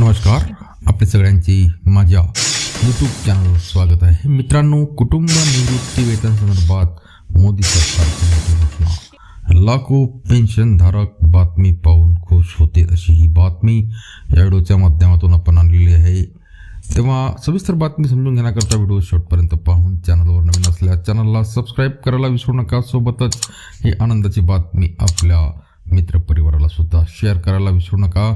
नमस्कार. आपल्या सगळ्यांची माझ्या यूट्यूब चॅनलवर स्वागत आहे. मित्रांनो कुटुंब निवृत्ती वेतन संदर्भात मोदी सरकारची घोषणा लाखो पेन्शनधारक बातमी पाहून खुश होते अशी ही बातमी या व्हिडिओच्या माध्यमातून आपण आणलेली आहे. तेव्हा सविस्तर बातमी समजून घेण्याकरता व्हिडिओ शेवटपर्यंत पाहून चॅनलवर नवीन असल्यास चॅनलला सबस्क्राईब करायला विसरू नका. सोबतच ही आनंदाची बातमी आपल्या मित्रपरिवाराला सुद्धा शेअर करायला विसरू नका.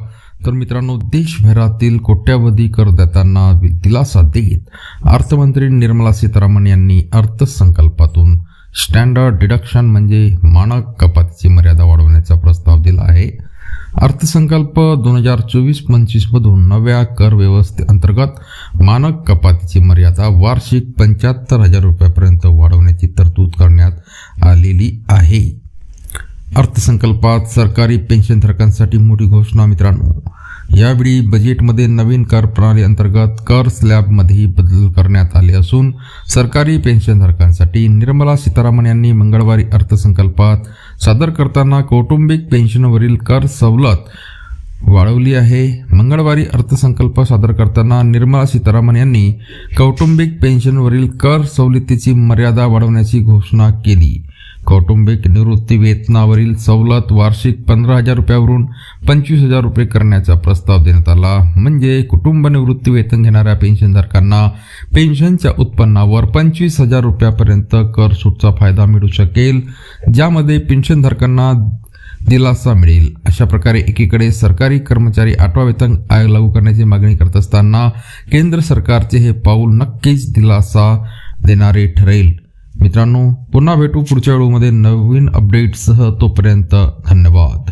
तर मित्रांनो देशभरातील कोट्यावधी करदात्यांना दिलासा देत अर्थमंत्री निर्मला सीतारामन यांनी अर्थसंकल्पातून स्टँडर्ड डिडक्शन म्हणजे मानक कपातीची मर्यादा वाढवण्याचा प्रस्ताव दिला आहे. अर्थसंकल्प दोन हजार चोवीस पंचवीसमधून नव्या कर व्यवस्थेअंतर्गत मानक कपातीची मर्यादा वार्षिक पंच्याहत्तर हजार रुपयापर्यंत वाढवण्याची तरतूद करण्यात आलेली आहे. अर्थसंकल्पात सरकारी पेन्शनधारकांसाठी मोठी घोषणा मित्रांनो. यावेळी बजेटमध्ये नवीन कर प्रणाली अंतर्गत कर स्लॅबमध्येही बदल करण्यात आले असून सरकारी पेन्शनधारकांसाठी निर्मला सीतारामन यांनी मंगळवारी अर्थसंकल्पात सादर करताना कौटुंबिक पेन्शनवरील कर सवलत वाढवली आहे. मंगळवारी अर्थसंकल्प सादर करताना निर्मला सीतारामन यांनी कौटुंबिक पेन्शनवरील कर सवलतीची मर्यादा वाढवण्याची घोषणा केली. कौटुंबिक निवृत्ती वेतनावरील सवलत वार्षिक पंधरा हजार रुपयावरून पंचवीस हजार रुपये करण्याचा प्रस्ताव देण्यात आला. म्हणजे कुटुंब निवृत्ती वेतन घेणाऱ्या पेन्शनधारकांना पेन्शनच्या उत्पन्नावर पंचवीस हजार रुपयापर्यंत कर सूटचा फायदा मिळू शकेल ज्यामध्ये पेन्शनधारकांना दिलासा मिळेल. अशा प्रकारे एकीकडे सरकारी कर्मचारी आठवा वेतन आयोग लागू करण्याची मागणी करत असताना केंद्र सरकारचे हे पाऊल नक्कीच दिलासा देणारे ठरेल. मित्रांनो पुन्हा भेटू पुढच्या व्हिडिओमध्ये नवीन अपडेटसह तोपर्यंत धन्यवाद.